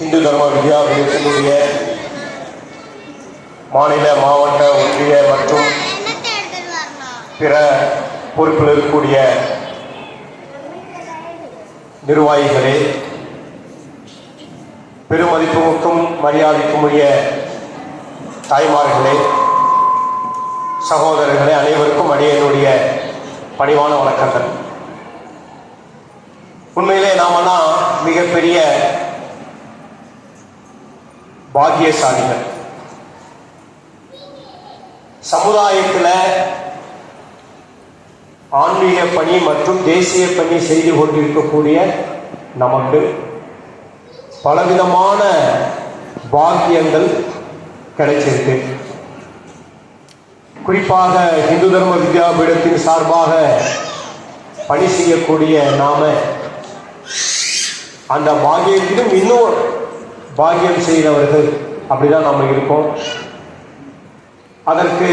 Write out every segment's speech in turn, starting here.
இந்து தர்ம வித்யாபீடத்தினுடைய மாநில மாவட்ட ஒன்றிய மற்றும் பிற பொறுப்பில் இருக்கக்கூடிய நிர்வாகிகளே பெருமதிப்புக்கும் மரியாதைக்குரிய தாய்மார்களே சகோதரர்களே அனைவருக்கும் அடியனுடைய பணிவான வணக்கங்கள். உண்மையிலே நாமெல்லாம் மிகப்பெரிய பாகியசாலிகள் சமுதாயத்தில் ஆன்மீக பணி மற்றும் தேசிய பணி செய்து கொண்டிருக்கக்கூடிய நமக்கு பலவிதமான பாக்கியங்கள் கிடைச்சிருக்கு. குறிப்பாக இந்து தர்ம வித்யாபீடத்தின் சார்பாக பணி செய்யக்கூடிய நாம அந்த பாக்கியத்திலும் இன்னும் பாக்கியம் செய்தவர்கள் அப்படிதான் நம்ம இருக்கோம். அதற்கு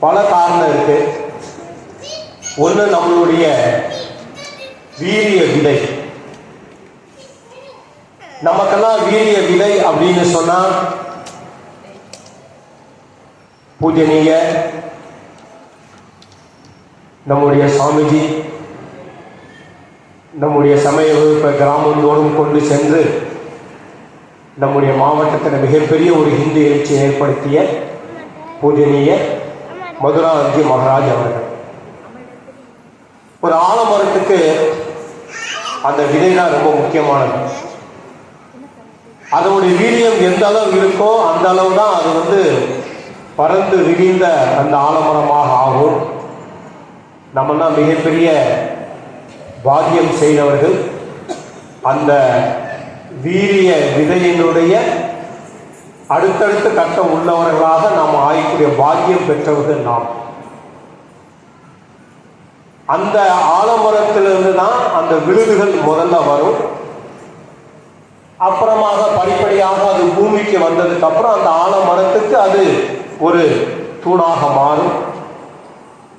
பல காரணம் இருக்கு. ஒன்று நம்மளுடைய வீரிய விலை நமக்கெல்லாம் வீரிய விலை அப்படின்னு சொன்னால் பூஜனீய நம்முடைய சுவாமிஜி நம்முடைய சமய வகுப்பை கிராமந்தோறும் கொண்டு சென்று நம்முடைய மாவட்டத்தில் மிகப்பெரிய ஒரு ஹிந்து எழுச்சியை ஏற்படுத்திய பூஜனீய மதுராஜி மகாராஜ் அவர்கள். ஒரு ஆலமரத்துக்கு அந்த விதை தான் ரொம்ப முக்கியமானது. அதனுடைய வீரியம் எந்த அளவு இருக்கோ அந்த அளவு தான் அது வந்து பறந்து விரிந்த அந்த ஆலமரமாக ஆகும். நம்மெல்லாம் மிகப்பெரிய பாக்கியம் செய்தவர்கள். அந்த வீரிய விதையினுடைய அடுத்தடுத்த கட்டம் உள்ளவர்களாக நாம் ஆயக்கூடிய பாக்கியம் பெற்றவர்கள் நாம். அந்த ஆலமரத்திலிருந்து தான் அந்த விழுதுகள் முதல்ல வரும். அப்புறமாக படிப்படியாக அது பூமிக்கு வந்ததுக்கு அப்புறம் அந்த ஆலமரத்துக்கு அது ஒரு தூணாக மாறும்.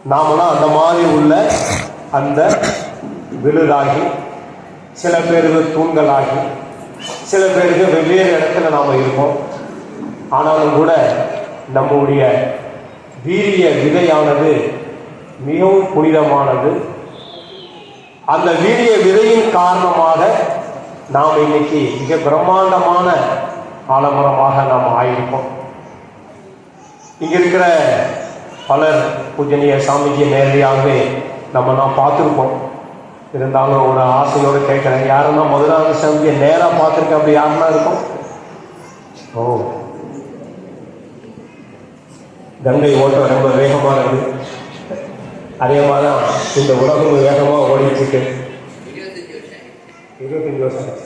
நாமெல்லாம் அந்த மாதிரி உள்ள அந்த விழுதாகி சில பேருக்கு தூண்களாகி சில பேருக்கு வெவ்வேறு இடத்துல நாம் இருப்போம். ஆனாலும் கூட நம்முடைய வீரிய விதையானது மிகவும் புனிதமானது. அந்த வீரிய விதையின் காரணமாக நாம் இன்னைக்கு மிக பிரம்மாண்டமான ஆலமரமாக நாம் ஆயிருப்போம். இங்கே இருக்கிற பலர் பூஜனிய சாமிஜி நேரடியாகவே நம்ம நான் பார்த்துருப்போம். இருந்தாலும் ஒரு ஆசையோடு கேட்குறேன். யாருன்னா முதலாவது சந்தியை நேராக பார்த்துருக்கேன் அப்படி யாருன்னா இருக்கும்? ஓ. கங்கை ஓட்டம் ரொம்ப வேகமாக இருக்குது அதே மாதிரி தான் இந்த உலகம் வேகமாக ஓடிட்டு இருபத்தஞ்சு வருஷம்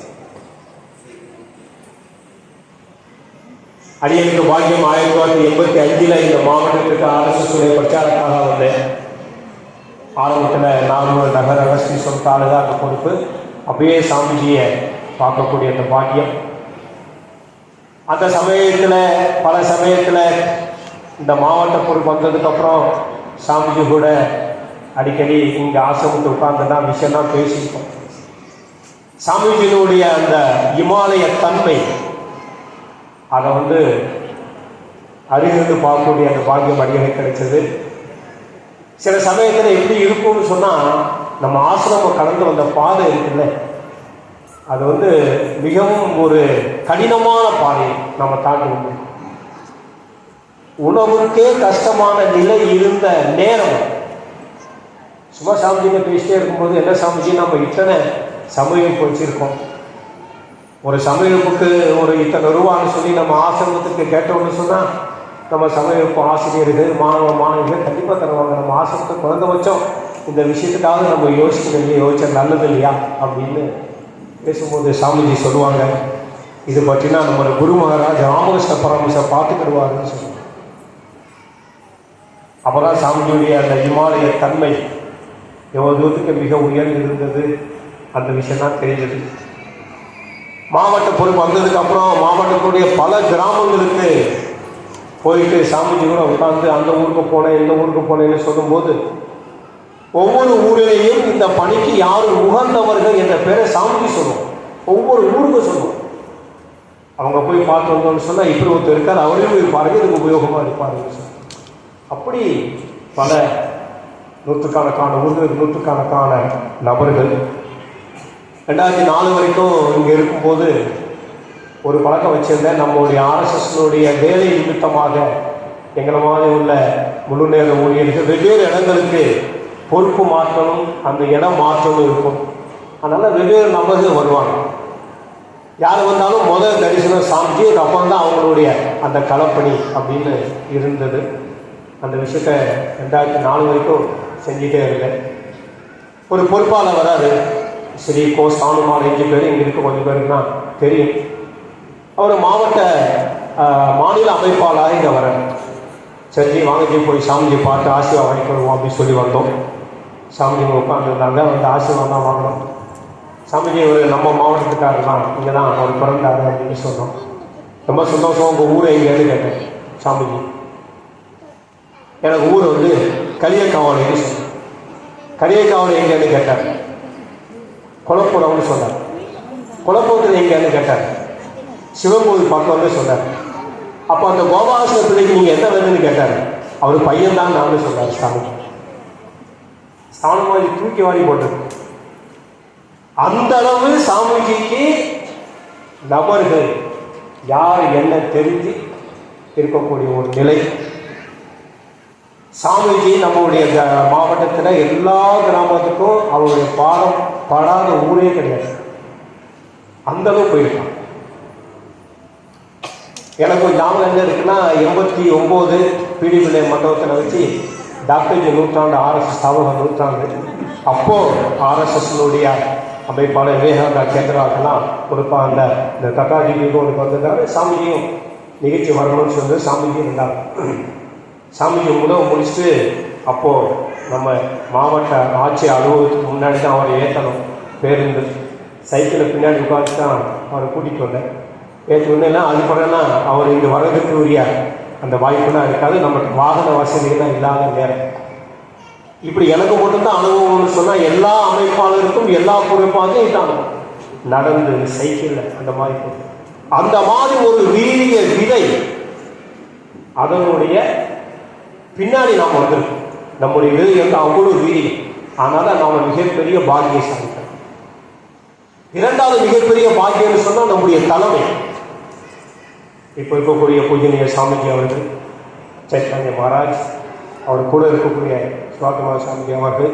அடியனுக்கு பாக்கியம் ஆயிரத்தி தொள்ளாயிரத்தி எண்பத்தி அஞ்சில் இந்த மாவட்டத்துக்கு அரசு உடைய பிரச்சாரக்காக வந்தேன். ஆரம்பத்தில் நாகூர் நகர அகஸ்தீஸ்வரம் தாலுகா அந்த பொறுப்பு அப்பயே சாமிஜியை பார்க்கக்கூடிய அந்த பாக்கியம். அந்த சமயத்தில் பல சமயத்தில் இந்த மாவட்ட பொறுப்பு வந்ததுக்கப்புறம் சாமிஜி கூட அடிக்கடி இங்கே ஆசிரமத்தை உட்கார்ந்து தான் விஷயம்லாம் பேசியிருக்கோம். சாமிஜியினுடைய அந்த இமாலய தன்மை அதை வந்து அறிந்து பார்க்கக்கூடிய அந்த பாக்கியம் அடிக்கடி கிடைச்சது சில சமயத்தில் எப்படி இருக்கும்னு சொன்னால் நம்ம ஆசிரமம் கடந்து வந்த பாதை இருக்குல்ல அது வந்து மிகவும் ஒரு கடினமான பாதை நம்ம தாண்டி உணவுக்கே கஷ்டமான நிலை இருந்த நேரம். சும்மா சாமிஜிங்க பேசிட்டே இருக்கும்போது என்ன சாமிஜி நம்ம இத்தனை சமயப்பு வச்சுருக்கோம் ஒரு சமயப்புக்கு ஒரு இத்தனை ரூபான்னு சொல்லி நம்ம ஆசிரமத்துக்கு கேட்டோம்னு சொன்னால் நம்ம சமயப்பு ஆசிரியர்கள் மாணவ மாணவிகள் கண்டிப்பாக தருவாங்க நம்ம ஆசிரமத்துக்கு குறைந்தபட்சம் இந்த விஷயத்துக்காக நம்ம யோசிக்கணும் இல்லையா யோசிச்சா நல்லது இல்லையா அப்படின்னு பேசும்போது சாமிஜி சொல்லுவாங்க. இது பற்றினா நம்ம குரு மகாராஜ் ராமகிருஷ்ண பரமச பார்த்துக்கிடுவாருன்னு சொல்லுவாங்க. அப்போதான் சாமிஜியுடைய அந்த இமாலய தன்மை எவ்வளோ தூரத்துக்கு மிக உயர்ந்து இருந்தது அந்த விஷயம் தான் தெரிஞ்சது. மாவட்ட பொறுப்பு வந்ததுக்கப்புறம் மாவட்டத்துடைய பல கிராமங்களுக்கு போயிட்டு சாமிஜி கூட உட்காந்து அந்த ஊருக்கு போனேன் இந்த ஊருக்கு போனேன்னு சொல்லும்போது ஒவ்வொரு ஊரிலேயும் இந்த பணிக்கு யார் உகந்தவர்கள் என்ற பேரை சாமிஜி சொல்லுவோம் ஒவ்வொரு ஊருக்கும் சொல்லுவோம் அவங்க போய் பார்த்து வந்தோம்னு சொன்னால் இப்படி ஒருத்தர் இருக்கார் அவரையும் போய் பாருங்க இதுக்கு உபயோகமாக இருப்பாருன்னு சொல்லி அப்படி பல நூற்றுக்கணக்கான ஊர்கள் நூற்றுக்கணக்கான நபர்கள் ரெண்டாயிரத்தி நாலு வரைக்கும் இங்கே இருக்கும்போது ஒரு பழக்கம் வச்சுருந்தேன். நம்மளுடைய ஆர்எஸ்எஸ்னுடைய வேலை நிமித்தமாக எங்களை மாதிரி உள்ள முழு நேர ஊழியர்கள் வெவ்வேறு இடங்களுக்கு பொறுப்பு மாற்றணும் அந்த இடம் மாற்றணும் இருக்கும். அதனால் வெவ்வேறு நபர்கள் வருவாங்க. யார் வந்தாலும் முதல் தரிசனம் சாமிச்சு அப்புறம் தான் அவங்களுடைய அந்த களப்பணி அப்படின்னு இருந்தது. அந்த விஷயத்த ரெண்டாயிரத்தி நாலு வரைக்கும் செஞ்சுட்டே இருந்தேன். ஒரு பொறுப்பாளர் வராரு. ஸ்ரீ கோ சாணுமான் அஞ்சு பேர் இங்கே இருக்க கொஞ்சம் பேருக்கு தான் தெரியும். அவர் மாவட்ட மாநில அமைப்பாளராக இங்கே வர சரி வாங்கி போய் சாமிஜி பார்த்து ஆசீர்வாதம் வாங்கிக்கொள்வோம் அப்படின்னு சொல்லி வந்தோம். சாமிஜி உட்காந்துருந்தாங்க வந்து ஆசீர்வாதம் தான் வாங்கணும் சாமிஜி ஒரு நம்ம மாவட்டத்துக்காரர் தான் இங்கே தான் அவர் பிறந்தாரு அப்படின்னு சொன்னோம். ரொம்ப சந்தோஷம் உங்கள் ஊர் எங்கேன்னு கேட்டேன் சாமிஜி எனக்கு ஊர் வந்து கலியக்காவலைன்னு சொன்னேன் கலியக்காவலை எங்கேன்னு கேட்டார். குளப்புறம்னு சொன்னார். குளப்புறத்தில் எங்கேன்னு கேட்டார். சிவகோவில் பக்கம்னு சொன்னார். அப்போ அந்த கோபாலகிருஷ்ண பிள்ளைக்கு நீங்கள் என்ன வேணும்னு கேட்டார்? அவர் பையன் தான் நான் சொன்னார் சாமி. சாமி தூக்கி வாரி போட்டது. அந்த அளவு சாமிஜிக்கு நபர்கள் யார் என்ன தெரிஞ்சு இருக்கக்கூடிய ஒரு நிலை. சாமிஜி நம்மளுடைய மாவட்டத்தில் எல்லா கிராமத்துக்கும் அவருடைய பாடம் படாத ஊரே கிடையாது. அந்த அளவு போயிருக்கான். எனக்கு ஒரு ஞாபகம் என்ன இருக்குன்னா எண்பத்தி ஒம்பது பீடிபிள்ளை மண்டபத்தில் வச்சு டாக்டர் நூற்றாண்டு ஆர்எஸ்எஸ் ஸ்தாபக நூற்றாண்டு. அப்போது ஆர்எஸ்எஸ்னுடைய அமைப்பாளர் விவேகானந்தா கேந்திராக்கெல்லாம் கொடுப்பாங்க. அந்த இந்த கக்காஜி ஒன்று வந்திருந்தாரு சாமியும் நிகழ்ச்சி வரணும்னு சொல்லி சாமிஜியும் இருந்தாங்க. சாமிஜி உணவு முடிச்சுட்டு அப்போது நம்ம மாவட்ட ஆட்சி அலுவலகத்துக்கு முன்னாடி தான் அவரை ஏற்றணும் பேருந்து. சைக்கிளை பின்னாடி உட்காந்து தான் அவரை கூட்டிகிட்டு வந்தேன். ஏற்றி வந்தேன்னா அது பிறகுனா அவர் இங்கே வர்றதுக்கு உரிய அந்த வாய்ப்புலாம் இருக்காது. நமக்கு வாகன வசதிகள்லாம் இல்லாத நேரம். இப்படி எனக்கு மட்டும்தான் அனுபவம்னு சொன்னால் எல்லா அமைப்பாளருக்கும் எல்லா பொறுப்பாகவும் இதான் நடந்து சைக்கிளில் அந்த மாதிரி அந்த மாதிரி ஒரு வீரிய விதை அதனுடைய பின்னாடி நாம் வந்திருக்கோம் நம்முடைய விதை வந்து அவ்வளோ வீரியம் அதனால் நாம் மிகப்பெரிய பாக்கியசாலிகள். இரண்டாவது மிகப்பெரிய பாக்கியம்னு சொன்னால் நம்முடைய தலைமை. இப்போ இருக்கக்கூடிய பூஜனீய சாமிஜி அவர்கள் சைத்தன்ய மகாராஜ் அவர் கூட இருக்கக்கூடிய சுவாகமா சாமிஜி அவர்கள்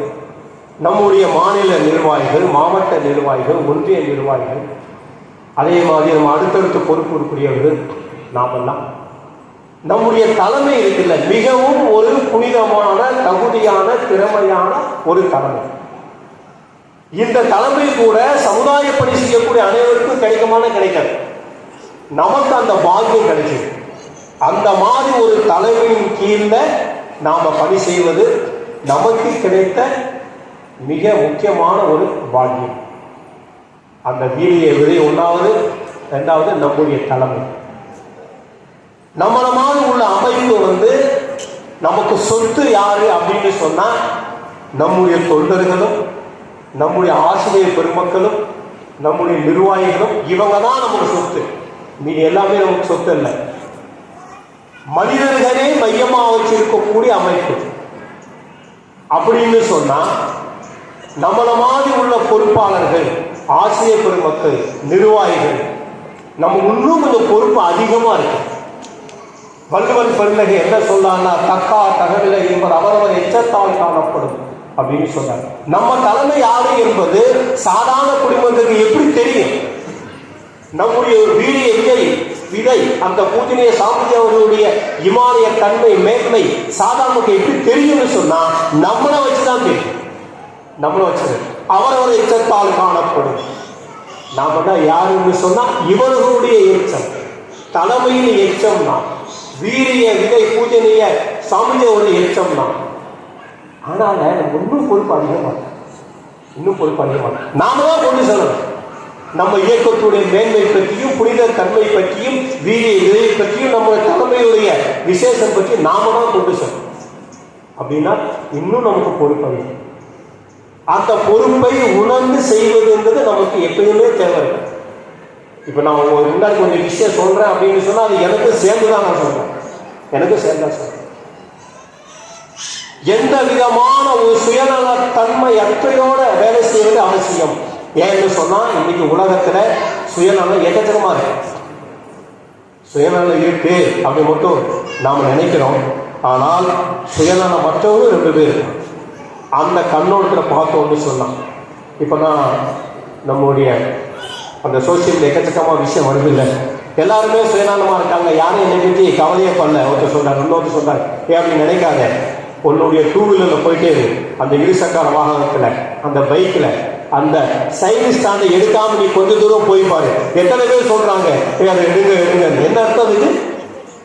நம்முடைய மாநில நிர்வாகிகள் மாவட்ட நிர்வாகிகள் ஒன்றிய நிர்வாகிகள் அதே மாதிரி நம்ம அடுத்தடுத்து பொறுப்பு இருக்கக்கூடியவர்கள் நாமெல்லாம் நம்முடைய தலைமை இருக்குல்ல மிகவும் ஒரு புனிதமான தகுதியான திறமையான ஒரு தலைமை. இந்த தலைமை கூட சமுதாய பணி செய்யக்கூடிய அனைவருக்கும் கிடைக்குமான கிடைக்காது. நமக்கு அந்த பாக்கியம் கிடைச்சது. அந்த மாதிரி ஒரு தலைமையின் கீழே நாம் பணி செய்வது நமக்கு கிடைத்த மிக முக்கியமான ஒரு பாக்கியம். அந்த வீரிய விதை ஒன்றாவது ரெண்டாவது நம்முடைய தலைமை. நம்மள மாதிரி உள்ள அமைப்பு வந்து நமக்கு சொத்து யாரு அப்படின்னு சொன்னால் நம்முடைய தொண்டர்களும் நம்முடைய ஆசிரியர் பெருமக்களும் நம்முடைய நிர்வாகிகளும் இவங்க தான் நமக்கு சொத்து. மீதி எல்லாமே நமக்கு சொத்து இல்லை மனிதர்களே மையமா வச்சிருக்கக்கூடிய அமைப்பு. அப்படின்னு சொன்னா நம்மள மாதிரி உள்ள பொறுப்பாளர்கள் ஆசிரியர் பெருமக்கள் நிர்வாகிகள் நம்ம இன்னும் கொஞ்சம் பொறுப்பு அதிகமா இருக்கு. வள்ளுவர் பெருந்தகை என்ன சொன்னான்னா தக்கா தகவில்லை என்பது அவரவர் எச்சத்தால் காணப்படும் அப்படின்னு சொன்னார். நம்ம தலைமை யாரு என்பது சாதாரண குடும்பத்துக்கு எப்படி தெரியும்? நம்முடைய ஒரு வீடிய விதை விதை அந்த பூஜனைய சாமிஜி அவர்களுடைய இமாலய தன்மை மேன்மை சாதாரணக்கு எப்படி தெரியும்னு சொன்னா நம்மளை வச்சுதான் தெரியும். நம்மளை வச்சு அவரவர் எச்சத்தால் காணப்படும். நாம தான் யாருன்னு சொன்னா இவர்களுடைய எச்சம். தலைமையின் எச்சம் தான். வீரிய விதை பூஜனைய சாமிஜியோட எச்சம் தான். ஆனால் ஒன்றும் இன்னும் பொறுப்பு அதிகமாக இன்னும் பொறுப்பு அதிகமாக நாம தான் கொண்டு செல்லணும். நம்ம இயக்கத்துடைய மேன்மை பற்றியும் புனித தன்மை பற்றியும் வீரிய விதை பற்றியும் நம்ம தலைமையுடைய விசேஷம் பற்றி நாம தான் கொண்டு செல்லும் அப்படின்னா இன்னும் நமக்கு பொறுப்பு அந்த பொறுப்பை உணர்ந்து செய்வது என்பது நமக்கு எப்பயுமே தேவை இப்போ நான் ஒரு முன்னாடி கொஞ்சம் விஷயம் சொல்கிறேன் அப்படின்னு சொன்னால் அது எனக்கும் சேர்ந்து தான் நான் சொல்கிறேன் எனக்கும் சேர்ந்து தான் சொல்கிறேன் எந்த விதமான ஒரு சுயநல தன்மை அற்றையோட வேலை செய்வது அவசியம். ஏன்னு சொன்னால் இன்னைக்கு உலகத்தில் சுயநலம் எக்கச்சக்கமாக இருக்கு சுயநலம் இருக்கு அப்படி மட்டும் நாம் நினைக்கிறோம். ஆனால் சுயநலம் மற்றவங்க ரெண்டு பேர். அந்த கண்ணோட்டத்தில் பார்த்தோம்னு சொன்னான் இப்போ நான் நம்முடைய அந்த சோசியல் எக்கச்சக்கமாக விஷயம் வருது இல்லை எல்லாருமே சுயநலமாக இருக்காங்க. யாரும் என்னை பற்றி கவலையே பண்ணல ஒருத்தர் சொன்னார் இன்னொருத்தர் சொன்னார் ஏன் அப்படி நினைக்காத? உன்னுடைய டூ வீலரில் போயிட்டே அந்த இருசக்கர வாகனத்தில் அந்த பைக்கில் அந்த சைனிஸ்ட் ஸ்டாண்டை எடுக்காம நீ கொஞ்ச தூரம் போய் பாரு. எத்தனை பேர் சொல்றாங்க? அதை எடுங்க எடுங்க. என்ன அர்த்தம் இது?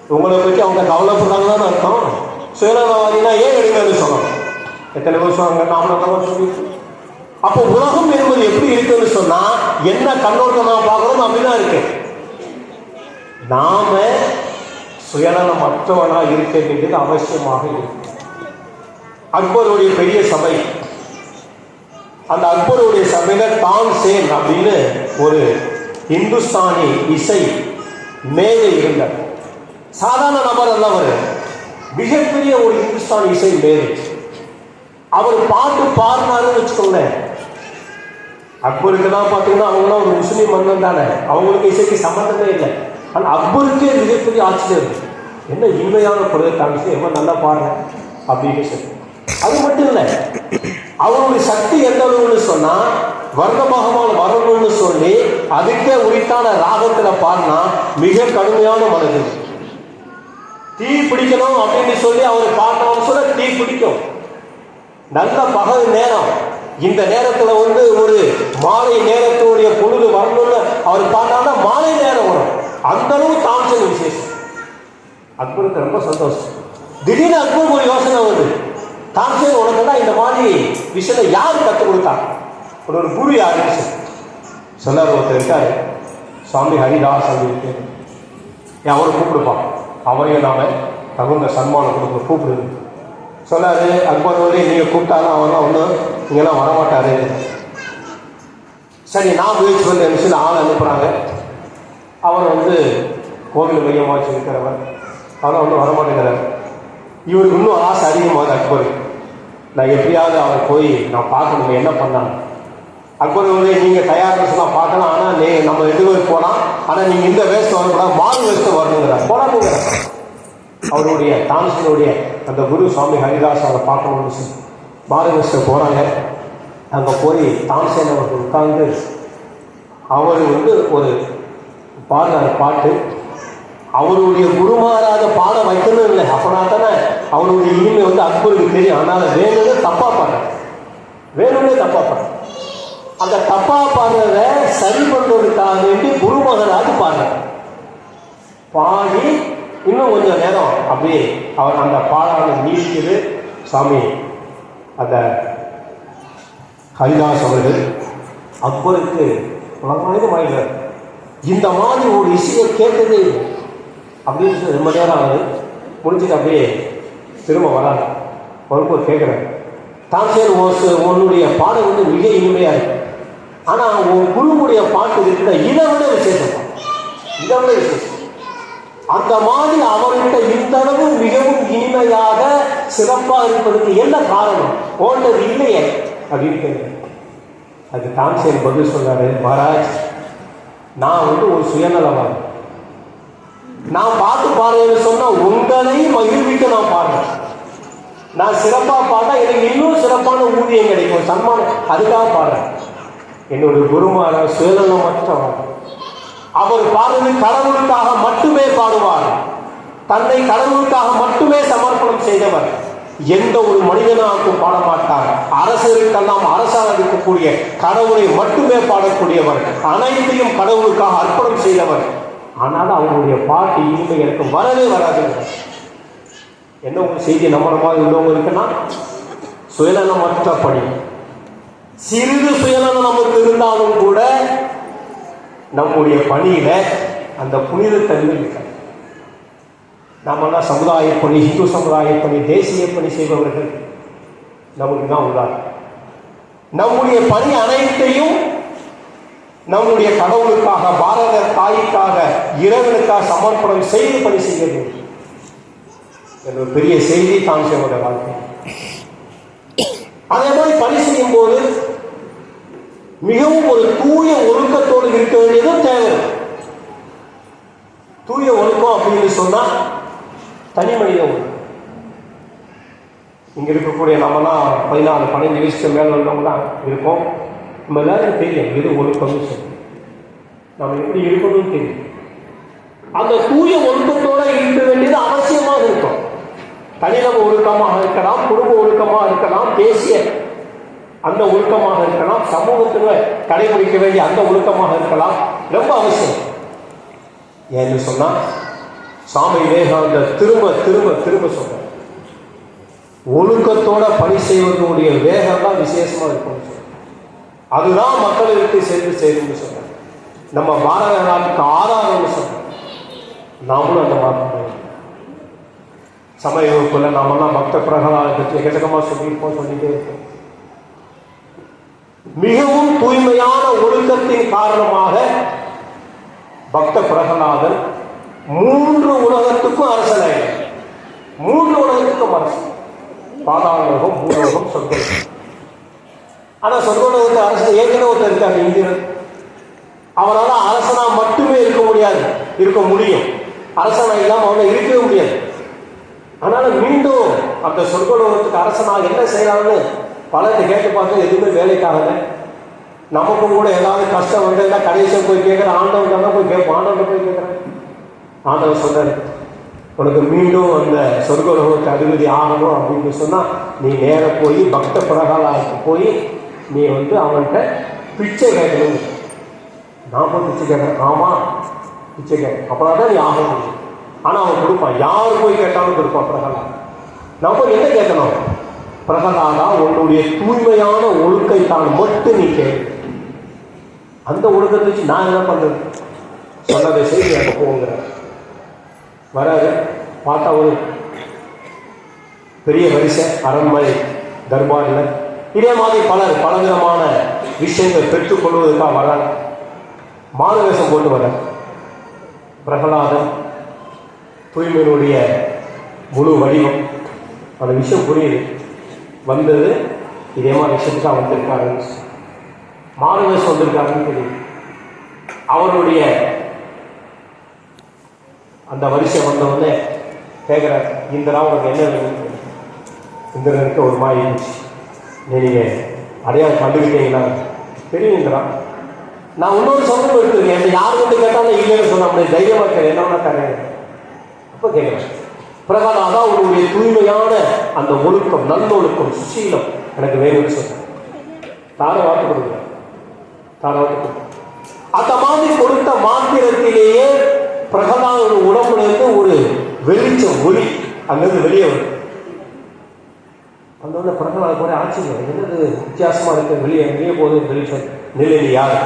உங்களை பற்றி அவங்க கவலைப்படுறாங்கன்னு அர்த்தம். சுயநலவாதினா ஏன் எடுங்கன்னு சொல்லணும் எத்தனை பேர் சொன்னாங்க? நாம நம்ம சொல்லி அப்போ உலகம் என்பது எப்படி இருக்குன்னு சொன்னா என்ன கண்ணோட்டம் நான் பார்க்கணும் அப்படிதான் இருக்கு. நாம சுயநலமற்றவனா இருக்க வேண்டியது அவசியமாக இருக்கு. அக்பருடைய பெரிய சபை அந்த அக்பருடைய சபையில தான்சேன் அப்படின்னு ஒரு இந்துஸ்தானி இசை மேதை இருந்தார் சாதாரண நபர் அல்ல அவர். மிகப்பெரிய ஒரு இந்துஸ்தானி இசை மேதை அவர் பாட்டு பாடினாருன்னு வச்சுக்கோங்களேன். அக்பருக்கு தான் பார்த்தீங்கன்னா அவங்களாம் ஒரு முஸ்லீம் மன்னன் தானே. அவங்களுக்கு இசைக்கு சம்மந்தமே இல்லை. ஆனால் அக்பருக்கே மிகப்பெரிய ஆச்சரியம் என்ன இனிமையான குரல் காமிச்சு எவ்வளோ நல்லா பாடுறேன் அப்படின்னு சொல்லி. அது மட்டும் இல்லை. அவருடைய சக்தி எந்த அளவுன்னு சொன்னா வர்ணமகமான வரணும்னு சொல்லி அதுக்கே உரித்தான ராகத்துல பாடினா மிக கடுமையான மனது தீ பிடிக்கணும் அப்படின்னு சொல்லி அவர் பாடணும்னு சொல்ல தீ பிடிக்கும். நல்ல பகல் நேரம். இந்த நேரத்துல வந்து ஒரு மாலை நேரத்துடைய பொழுது வரணும்னு அவர் பாடினா மாலை நேரம் வரும். அந்த அளவு தாம்சன் விசேஷம். அக்பருக்கு ரொம்ப சந்தோஷம். திடீர்னு அக்பருக்கு ஒரு யோசனை வருது. தாம்சன் உனக்கு இந்த மாதிரி விஷயத்தை யார் கற்றுக் கொடுத்தா? ஒரு ஒரு குரு யாருன்னு சொல்லி சொன்னார் ஒருத்தர் இருக்காரு. சுவாமி ஹரிதாஸ் அப்படின்னு என் அவரை கூப்பிடுப்பான் அவரையும் நாம் தகுந்த சன்மானம் கொடுக்க கூப்பிடுது. சொன்னாரு அக்பர் வந்து நீங்கள் கூப்பிட்டாலும் அவரெல்லாம் ஒன்றும் இங்கெல்லாம் வரமாட்டாரு. சரி நான் முயற்சி பண்ண சொல்லி ஆள் அனுப்புகிறாங்க அவர் வந்து கோவில் மையமாக வச்சுருக்கிறவர். அவரெல்லாம் ஒன்றும் வரமாட்டேங்கிறார். இவருக்கு இன்னும் ஆசை அதிகமாகுது அக்பர் நான் எப்படியாவது அவர் போய் நான் பார்க்கணும் என்ன பண்ணாங்க அக்பர் வந்து நீங்கள் தயார்னு சொன்னால் பார்க்கலாம். ஆனால் நீ நம்ம ரெண்டு பேர் போகலாம் ஆனால் நீங்கள் இந்த வேஸ்ட்டு வரக்கூடாது. மாறு வேஸ்ட்டு வரணுங்கிற போகலாமுங்கிற அவருடைய தாமசனுடைய அந்த குரு சுவாமி ஹரிதாஸ் அவரை பார்க்கணும்னு சொல்லி மாறுவேஸ்ட்டு போகிறாங்க அங்கே போய் தாமசன் அவர்கள் உட்கார்ந்து அவர் வந்து ஒரு பாடுற பாட்டு. அவருடைய குருமாராத பாட வைக்கணும் இல்லை. அப்பனா தானே அவருடைய இனிமை வந்து அக்பருக்கு தெரியும். அதனால வேணும்னே தப்பா பாடுறாரு வேணும்னே தப்பா பாடுறாரு அந்த தப்பா பாடுறத சரி பண்ணுறதுக்காக வேண்டி குருமகராஜ் பாடுறாரு. பாடி இன்னும் கொஞ்சம் நேரம் அப்படியே அவர் அந்த பாடான நீடிக்குது சாமி அந்த ஹரிதாஸ் அவர்கள் அக்பருக்கு உலகமாயுதம் ஆயிடுறார். இந்த மாதிரி ஒரு இசையை கேட்டதே அப்படின்னு சொல்லி ரொம்ப நேரம் ஆகுது முடிச்சுட்டு அப்படியே திரும்ப வராங்க. பொறுப்பு கேட்குறேன் தாம்சேர் ஓசு உன்னுடைய பாடல் வந்து மிக இனிமையாக இருக்கு. ஆனால் உன் குழுவுடைய பாட்டு இருக்கிற இதை விட விசேஷம். இதை விட விசேஷம். அந்த மாதிரி அவர்கிட்ட இந்த அளவு மிகவும் இனிமையாக சிறப்பாக இருப்பதற்கு என்ன காரணம்? போன்றது இல்லையே. அப்படின்னு கேட்குறேன். அது தாம்சேன் பதில் சொன்னாரு மகாராஜ் நான் வந்து ஒரு சுயநலவாதி. நான் பார்த்து பாடுறேன்னு சொன்னா உங்களையும் மகிழ்விக்க நான் பாடுறேன். நான் சிறப்பா பாட்டா எனக்கு இன்னும் சிறப்பான ஊதியம் கிடைக்கும். சன்மானம். அதுக்காக பாடுறேன். என்னுடைய குருமார சுயநலமற்றவர் அவர் பாடுறது கடவுளுக்காக மட்டுமே பாடுவார். தன்னை கடவுளுக்காக மட்டுமே சமர்ப்பணம் செய்தவர். எந்த ஒரு மனிதனாக்கும் பாட மாட்டார் அரசருக்கெல்லாம் அரசாக இருக்கக்கூடிய கடவுளை மட்டுமே பாடக்கூடியவர். அனைத்தையும் கடவுளுக்காக அர்ப்பணம் செய்தவர். ஆனாலும் அவங்களுடைய பாட்டு இனிமை எனக்கு வரவே வராதுங்க என்ன ஒரு செய்தி நம்மள மாதிரி உள்ளவங்க இருக்குன்னா சுயநலமற்ற பணி. சிறிது சுயநலம் நமக்கு இருந்தாலும் கூட நம்முடைய பணியில அந்த புனிதத்தன்மை இருக்காது நாமெல்லாம் சமுதாய பணி இந்து சமுதாய பணி தேசிய பணி செய்பவர்கள். நமக்கு தான் உள்ளார். நம்முடைய பணி அனைத்தையும் நம்முடைய கடவுளுக்காக பாரத தாய்க்காக இறைவனுக்காக சமர்ப்பணம் செய்து பணி செய்ய வேண்டும் என்ற ஒரு பெரிய செய்தி தாம்சனுடைய வாழ்க்கை அதே மாதிரி பணி செய்யும் போது மிகவும் ஒரு தூய ஒழுக்கத்தோடு இருக்க வேண்டியதும் தேவை. தூய ஒழுக்கம் அப்படின்னு சொன்னா தனி மனித ஒழுக்கம். இங்க இருக்கக்கூடிய நம்மலாம் பதினாலு பன்னெண்டு வயசுக்கு மேல உள்ளவங்களாம் இருக்கோம். நம்ம எல்லாருக்கும் தெரியும் எது ஒழுக்கம்னு சொல்லி நம்ம எப்படி இருக்கணும்னு தெரியும். அந்த தூய ஒழுக்கத்தோட இருக்க வேண்டியது அவசியமாக இருக்கும். தனிநப ஒழுக்கமாக இருக்கலாம் குடும்ப ஒழுக்கமாக இருக்கலாம் தேசிய அந்த ஒழுக்கமாக இருக்கலாம் சமூகத்தில் கடைபிடிக்க வேண்டிய அந்த ஒழுக்கமாக இருக்கலாம். ரொம்ப அவசியம். ஏன்னு சொன்னால் சாமி விவேகானந்தர் திரும்ப திரும்ப திரும்ப சொல்றார். ஒழுக்கத்தோட பணி செய்வதனுடைய வேகம் தான் விசேஷமாக இருக்கும்னு அதுதான் மக்களுக்கு சேர்ந்து செய்யணும்னு சொல்றார் நம்ம பாரத நாட்டுக்கு ஆதாரம்னு சொல்றார் நாமளும் அந்த மாதிரி சமய வகுப்புல நாமெல்லாம் பக்த பிரகலாத பற்றி எக்கச்சக்கமாக சொல்லியிருப்போம் சொல்லிட்டே இருக்கோம் மிகவும் தூய்மையான ஒழுக்கத்தின் காரணமாக பக்த பிரகலாதன் மூன்று உலகத்துக்கும் அரசனாயினார். மூன்று உலகத்துக்கும் அரசன். மூன்று பூலோகம் சொர்க்கம். ஆனால் சொர்க்கலோகத்து அரசன் ஏற்கனவே ஒருத்தர் இருக்காங்க இந்தியன் அவரால் அரசனா மட்டுமே இருக்க முடியாது. இருக்க முடியும். அரசனா இல்லாமல் அவனை இருக்கவே முடியாது. அதனால மீண்டும் அந்த சொர்க்கலோகத்துக்கு அரசனாக என்ன செய்யலாம்னு பலர்கிட்ட கேட்டு பார்த்து எதுவுமே வேலைக்காகல. நமக்கும் கூட ஏதாவது கஷ்டம் வந்ததுன்னா கடைசியாக போய் கேட்குற ஆண்டவன் தான் போய் கேட்போம் ஆண்டவன் போய் கேட்குறேன் ஆண்டவன் சொன்னார் உனக்கு மீண்டும் அந்த சொர்க்கலோகத்து அதிபதி ஆகணும் அப்படின்னு சொன்னால் நீ நேர போய் பக்த பிரகாலாவுக்கு போய் நீ வந்து அவன்கிட்ட பிச்சை கேட்கணும். நான் போய் பிச்சை கேட்குறேன் ஆமா பிச்சை கேட்க. அப்பதான் தான் நீ ஆக முடியும் ஆனால் அவன் கொடுப்பான் யார் போய் கேட்டாலும் கொடுப்பான் பிரகலாத். நம்ம என்ன கேட்கணும்? பிரகலாதா உன்னுடைய தூய்மையான ஒழுக்கை தான் மட்டும் நீ கே அந்த ஒழுக்கத்தை வச்சு நான் என்ன பண்ணுறது? சொன்னதை செய்து எனக்கு போங்கிற. வராது. பார்த்தா ஒரு பெரிய வரிசை அரண்மனை தர்பாரில் இதே மாதிரி பலர் பலவிதமான விஷயங்கள் பெற்றுக்கொள்வதற்காக வராங்க மாறுவேஷம் கொண்டு வர பிரகலாதம் தூய்மையினுடைய முழு வடிவம் அந்த விஷயம் புரியுது வந்தது. இதே மாதிரி விஷயத்துக்காக வந்திருக்காருன்னு சொல்லி. வந்திருக்காருன்னு தெரியும் அவருடைய அந்த வரிசை வந்தவுடனே கேட்குறாரு இந்திரா உனக்கு என்ன இந்திரனுக்கு ஒரு மாதிரி இருந்துச்சு. நீங்கள் அடையாளம் கண்டுக்கிட்டீங்களா தெரியும் நான் இன்னொரு சமூகம் இருக்குங்க என்ன யார் கொண்டு கேட்டாலும் இல்லைன்னு சொன்ன முடியாது தைரியமாக என்ன தரேன். அப்போ கேட்குறேன் பிரகாரம் அதான் உங்களுடைய தூய்மையான அந்த ஒழுக்கம் நல்லொழுக்கம் சுசீலம் எனக்கு வேணும்னு சொன்னேன் தார வார்த்தை கொடுங்க. தார வார்த்தை கொடுங்க. அந்த மாதிரி கொடுத்த மாத்திரத்திலேயே பிரகலாதோட உடம்புல இருந்து ஒரு வெளிச்சம் ஒளி அங்கிருந்து வெளியே வரும். அந்த பிறந்த நாள் கூட ஆச்சரியம். என்னது வித்தியாசமாக இருக்கு? வெளியே எங்கேயே போகுது வெளிச்சம் நிலை யார்?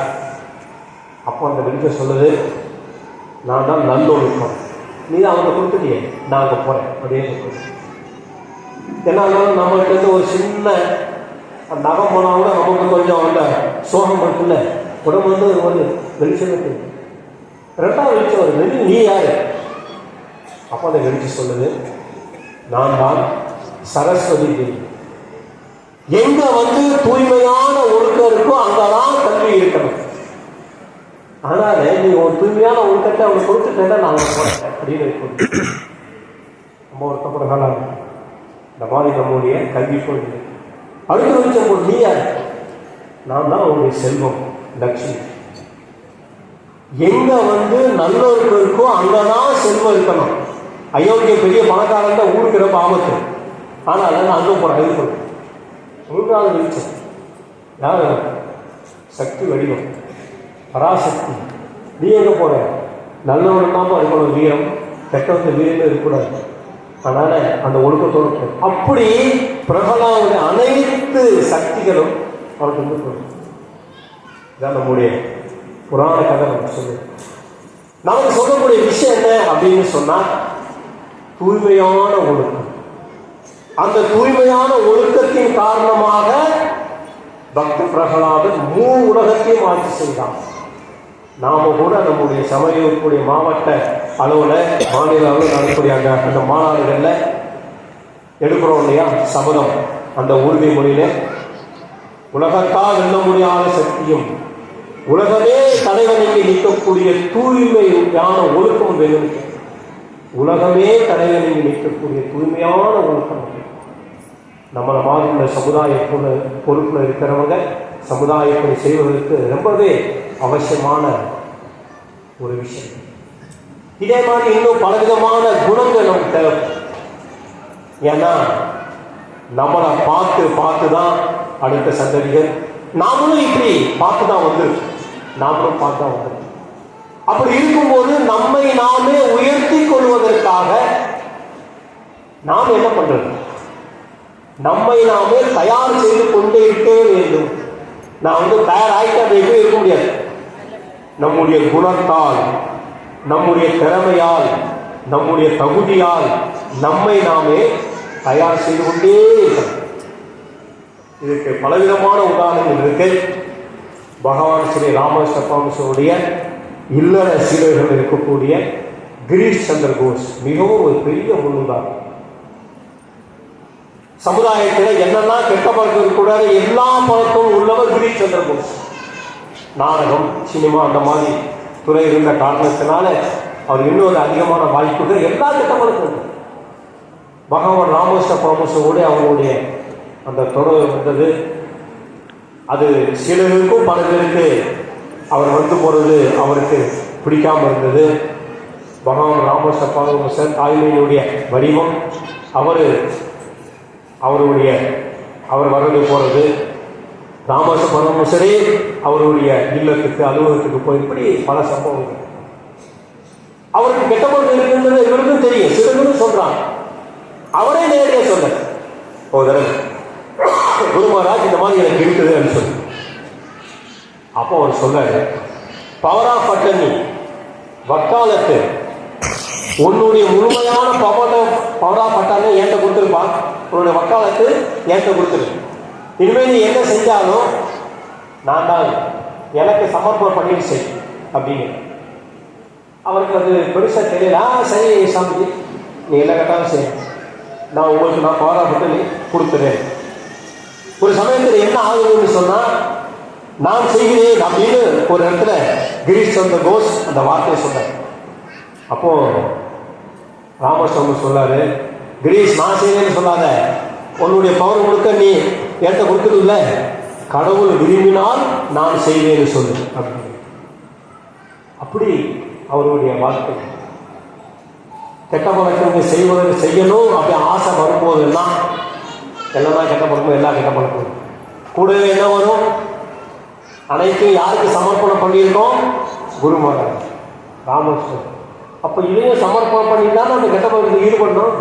அப்போ அந்த வெளிச்சம் சொல்லுது நான் தான் நல்லொழுக்கம் நீ தான் அவங்க கொடுத்துட்டியே. நான் அங்கே போகிறேன் அப்படின்னு சொல்லுது. என்ன நம்மகிட்ட இருந்து ஒரு சின்ன அந்த நகம் போனால் கூட நமக்கு கொஞ்சம் அவன்கிட்ட சோகம் இருக்குல்ல? உடம்பு வந்து ஒரு வெளிச்சம் இருக்கு. ரெண்டாவது வெளிச்சம் ஒரு வெளி நீ யாரு? அப்போ அந்த வெளிச்சம் சொல்லுது நான் தான் சரஸ்வதி தேவி. எங்க வந்து தூய்மையான ஒழுக்கம் இருக்கோ அங்கதான் கல்வி இருக்கணும். அதனால நீ ஒரு தூய்மையான ஒழுக்கத்தை அவனுக்கு கொடுத்துட்டேன்னா நான் போறேன் அப்படின்னு ரொம்ப நம்ம இந்த மாதிரி நம்முடைய கல்வி கொள்கை அடுத்து வச்ச நீ யார்? நான் தான் அவருடைய செல்வம் லட்சுமி. எங்க வந்து நல்லொழுக்கம் இருக்கோ அங்கதான் செல்வம் இருக்கணும். அயோக்கிய பெரிய பணக்காரன் தான் ஊருக்கு ரொம்ப ஆபத்து ஆனால் நான் அங்கே போகிறேன் இது போகிறேன் மூன்றாவது வெளிச்சம் யார் சக்தி வடிவம். பராசக்தி. நீ எங்கே போற? நல்லவனமாக இருக்கணும் வீரம். கெட்டவங்க வீரமே இருக்கக்கூடாது. அதனால அந்த ஒழுக்கத்தோடு அப்படி பிரபலாவுடைய அனைத்து சக்திகளும் அவருக்கு வந்து இதான் நம்முடைய புராண கதை நம்ம சொல்லு நமக்கு சொல்லக்கூடிய விஷயம் என்ன அப்படின்னு சொன்னா தூய்மையான ஒழுக்கம். அந்த தூய்மையான ஒழுக்கத்தின் காரணமாக பக்த பிரகலாதன் மூ உலகத்தையும் ஆட்சி செய்தான். நாம கூட நம்முடைய சமயக்கூடிய மாவட்ட அளவில் மாநில அளவில் நடக்கக்கூடிய அந்த அந்த மாநாடுகளில் எடுக்கிறோம் இல்லையா? சபதம். அந்த உறுதிமொழியில உலகத்தால் வெல்ல முடியாத சக்தியும் உலகமே தலைவனுக்கு நிற்கக்கூடிய தூய்மையான ஒழுக்கம் வேணும். உலகமே தலைவனைக்கு நிற்கக்கூடிய தூய்மையான உலகம் நம்மளை மாதிரி இந்த சமுதாய பொண்ணு- பொறுப்புல இருக்கிறவங்க சமுதாயத்தை செய்வதற்கு ரொம்பவே அவசியமான ஒரு விஷயம். இதே மாதிரி இன்னும் பலவிதமான குணங்கள் நமக்கு தேவை. ஏன்னா நம்மளை பார்த்து பார்த்து தான் அடுத்த சந்ததிகள். நாமளும் இப்படி பார்த்து தான் வந்திருக்கோம். நாமளும் பார்த்து தான் வந்திருக்கோம். அப்படி இருக்கும்போது நம்மை நாமே உயர்த்தி கொள்வதற்காக நாம் என்ன பண்றது? நம்மை நாமே தயார் செய்து கொண்டே இருக்க வேண்டும். நான் வந்து தயாராகிட்டு அது எப்படி இருக்க முடியாது? நம்முடைய குணத்தால் நம்முடைய திறமையால் நம்முடைய தகுதியால் நம்மை நாமே தயார் செய்து கொண்டே இருக்கணும். இதுக்கு பலவிதமான உதாரணங்கள் இருக்கு. பகவான் ஸ்ரீ ராமகிருஷ்ண பரமஹம்சருடைய இல்லற சீடர்கள் இருக்கக்கூடிய கிரீஷ் சந்திர கோஷ் மிகவும் ஒரு பெரிய முன்னுதாரணம் சமுதாயத்தில் என்னெல்லாம் கெட்ட பழக்கம் இருக்கக்கூடாது எல்லா பழக்கமும் உள்ளவர் கிரீஷ் சந்திர கோஷ். நாடகம் சினிமா அந்த மாதிரி துறை இருந்த காரணத்தினால அவர் இன்னொரு அதிகமான வாய்ப்புகள் எல்லா கெட்ட பழக்கம் பகவான் ராமகிருஷ்ண பரமஹம்சரோட அவங்களுடைய அந்த தொடர் வந்தது. அது சிலருக்கும் பல பேருக்கு அவர் வந்து போகிறது அவருக்கு பிடிக்காம இருந்தது. பகவான் ராமகிருஷ்ண பரமஹம்சர் தாய்மையினுடைய வடிவம். அவர் அவருடைய அவர் வரது போகிறது ராமகிருஷ்ண பரமஹம்சரே அவருடைய இல்லத்துக்கு அலுவலகத்துக்கு போய் இப்படி பல சம்பவங்கள். அவருக்கு கெட்ட பொருள் இருக்குன்றது இவருக்கும் தெரியும். சிறுவனும் சொல்கிறான் அவரே நேரடியாக சொல்ல ஒரு தடவை இந்த மாதிரி எனக்கு இருக்குதுன்னு சொல்லி. அப்போ அவர் சொன்னாரு பவரா அட்டர்னி வக்காலத்து உன்னுடைய முழுமையான பவன பவரா அட்டர்னி என்கிட்ட கொடுத்துருப்பா? உன்னுடைய வக்காலத்து என்கிட்ட கொடுத்துரு. இனிமேல் நீ என்ன செஞ்சாலும் நான் தான் எனக்கு சமர்ப்பணம் பண்ணி செய் அப்படின்னு. அவருக்கு அது பெருசாக தெரியல. ஆ சரி சாமிஜி நீ எல்லா கேட்டாலும் சரி நான் உங்களுக்கு நான் பவரா அட்டர்னி கொடுத்துறேன். ஒரு சமயத்தில் என்ன ஆகுதுன்னு சொன்னால் நான் செய்கிறேன் அப்படின்னு ஒரு இடத்துல கிரீஷ் சந்திர கோஷ் அந்த வார்த்தையை சொன்னார். அப்போ ராமசாமி சொன்னாரு கிரீஷ் நான் செய்கிறேன்னு சொல்லாத. உன்னுடைய பவர் முழுக்க நீ இடத்த கொடுக்குறது இல்லை கடவுள் விரும்பினால் நான் செய்வேன்னு சொல்லு. அப்படின்னு. அப்படி அவருடைய வாழ்க்கை. கெட்ட பழக்கங்கள் செய்வதற்கு செய்யணும் அப்படி ஆசை வரும்போதெல்லாம் எல்லாம் கெட்ட பழக்கம் எல்லாம் கெட்ட பழக்கம். கூடவே என்ன வரும்? அனைத்தையும் யாருக்கு சமர்ப்பணம் பண்ணியிருக்கோம்? குருமாராஜ் ராமகிருஷ்ணன். அப்போ இதையும் சமர்ப்பணம் பண்ணியிருந்தா அந்த கெட்ட பகுதியில் ஈடுபடணும்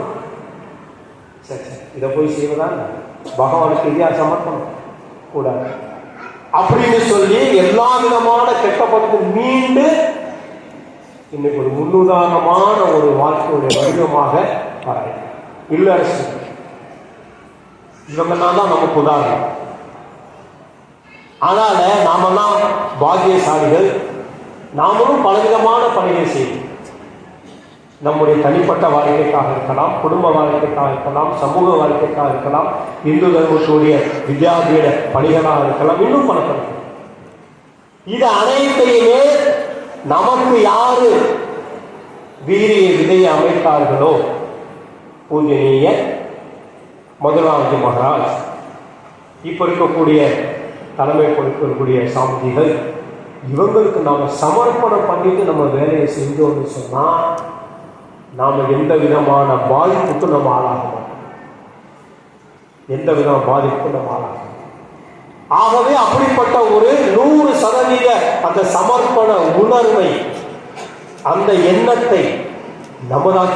சரி சரி. இதை போய் செய்வதா? பகவானுக்கு இது யார் சமர்ப்பணம்? கூடாது. அப்படின்னு சொல்லி எல்லா விதமான கெட்ட பழக்கம் மீண்டு இன்னைக்கு ஒரு முன்னுதாரணமான ஒரு வாழ்க்கையுடைய வடிவமாக வர இல்லரசு இவங்கெல்லாம் தான் நமக்கு உதாரணம். அதனால நாமெல்லாம் பாக்கியசாலிகள். நாமளும் பலவிதமான பணிகள் செய்வோம். நம்முடைய தனிப்பட்ட வாழ்க்கைக்காக இருக்கலாம் குடும்ப வாழ்க்கைக்காக இருக்கலாம் சமூக வாழ்க்கைக்காக இருக்கலாம் இந்து தர்மத்துடைய வித்யாபீட பணிகளாக இருக்கலாம் இன்னும் பல பணிகள். இது அனைத்தையுமே நமக்கு யாரு வீரிய விதையை அமைத்தார்களோ? பூஜனீய மதுராஜ மகாராஜ். இப்ப இருக்கக்கூடிய தலைமை கொடுக்கக்கூடிய சாமிகள் இவங்களுக்கு நாம் சமர்ப்பணம் பண்ணிட்டு நம்ம வேலையை செஞ்சோம்னு சொன்னால் நாம் எந்த விதமான பாதிப்புக்கும் நம்ம ஆளாக மாட்டோம். எந்த விதமான பாதிப்புக்கும் நம்ம ஆளாக ஆகவே அப்படிப்பட்ட ஒரு நூறு சதவீத அந்த சமர்ப்பண உணர்வை அந்த எண்ணத்தை நமதான்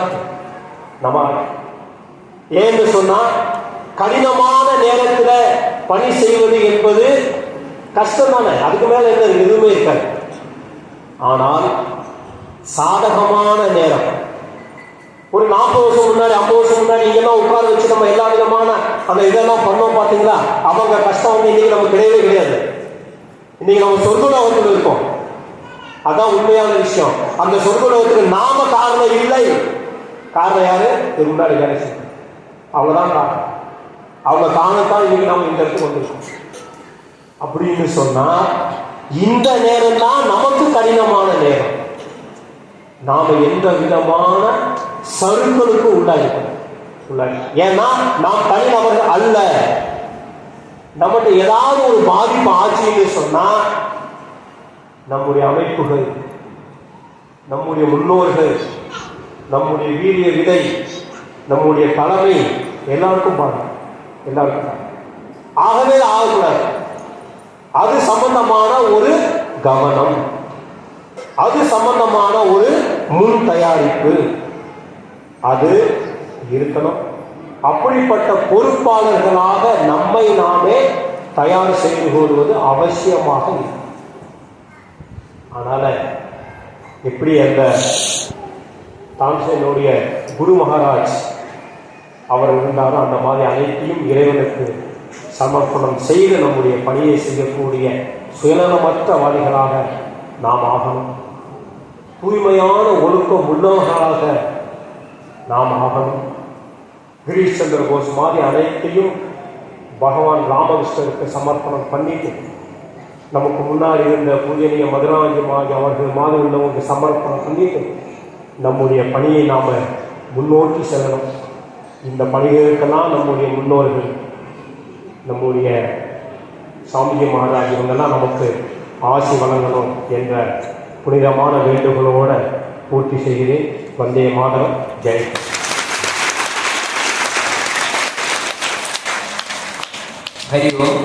நம்ம ஏன்னு சொன்னா கடினமான நேரத்தில் பணி செய்வது என்பது கஷ்டம் தானே அதுக்கு மேல என்ன எதுவுமே இருக்காது. ஆனால் சாதகமான நேரம். ஒரு நாற்பது வருஷம் முன்னாடி ஐம்பது வருஷம் முன்னாடி இங்கெல்லாம் உட்கார வச்சு நம்ம எல்லா விதமான அந்த இதெல்லாம் பண்ணோம் பார்த்தீங்களா? அவங்க கஷ்டம் வந்து இன்னைக்கு நமக்கு கிடையவே கிடையாது. இன்னைக்கு நம்ம சொர்க்கலோகத்தில் இருக்கோம். அதான் உண்மையான விஷயம். அந்த சொர்க்கலோகத்துக்கு நாம காரணம் இல்லை. காரணம் யாரு? இது முன்னாடி வேலை செய்யும் அவங்க காரணம். அவங்க காரணத்தான் இன்னைக்கு நாம இந்த இடத்துக்கு வந்திருக்கோம். அப்படின்னு சொன்னா இந்த நேரம் தான் நமக்கு கடினமான நேரம். நாம எந்த விதமான சருக்களுக்கு உள்ளாயிருக்கோம். உள்ளாகி ஏன்னா நாம் தனிநபர்கள் அல்ல. நம்மகிட்ட ஏதாவது ஒரு பாதிப்பு ஆச்சுன்னு சொன்னா நம்முடைய அமைப்புகள் நம்முடைய முன்னோர்கள் நம்முடைய வீரிய விதை நம்முடைய தலைமை எல்லாருக்கும் பாருங்க எல்லாருக்கும் ஆகவே ஆகக்கூடாது. அது சம்பந்தமான ஒரு கவனம். அது சம்பந்தமான ஒரு முன் தயாரிப்பு. அது இருக்கணும். அப்படிப்பட்ட பொறுப்பாளர்களாக நம்மை நாமே தயார் செய்து கொள்வது அவசியமாக இருக்கும் அதனால எப்படி அந்த தாம்சனுடைய குரு மகாராஜ் அவர் இருந்தாலும் அந்த மாதிரி அனைத்தையும் இறைவனுக்கு சமர்ப்பணம் செய்து நம்முடைய பணியை செய்யக்கூடிய சுயநலமற்றவாதிகளாக நாம் ஆகணும். தூய்மையான ஒழுக்கம் உள்ளவர்களாக நாம் ஆகணும். கிரீஷ் சந்திர கோஷ் மாதிரி அனைத்தையும் பகவான் ராமகிருஷ்ணருக்கு சமர்ப்பணம் பண்ணிட்டு நமக்கு முன்னாடி இருந்த பூஜனிய மதுராஜி மாதிரி அவர்கள் மாதிரி உள்ளவங்க சமர்ப்பணம் பண்ணிட்டு நம்முடைய பணியை நாம் முன்னோக்கி செல்லணும். இந்த பணிகளுக்கெல்லாம் நம்முடைய முன்னோர்கள் நம்முடைய சாமிஜி மகாராஜ் இவங்கெல்லாம் நமக்கு ஆசி வழங்கணும் என்ற புனிதமான வேண்டுகோளோடு பூர்த்தி செய்கிறேன். வந்தே மாதரம். ஜெய. ஹரி ஓம்.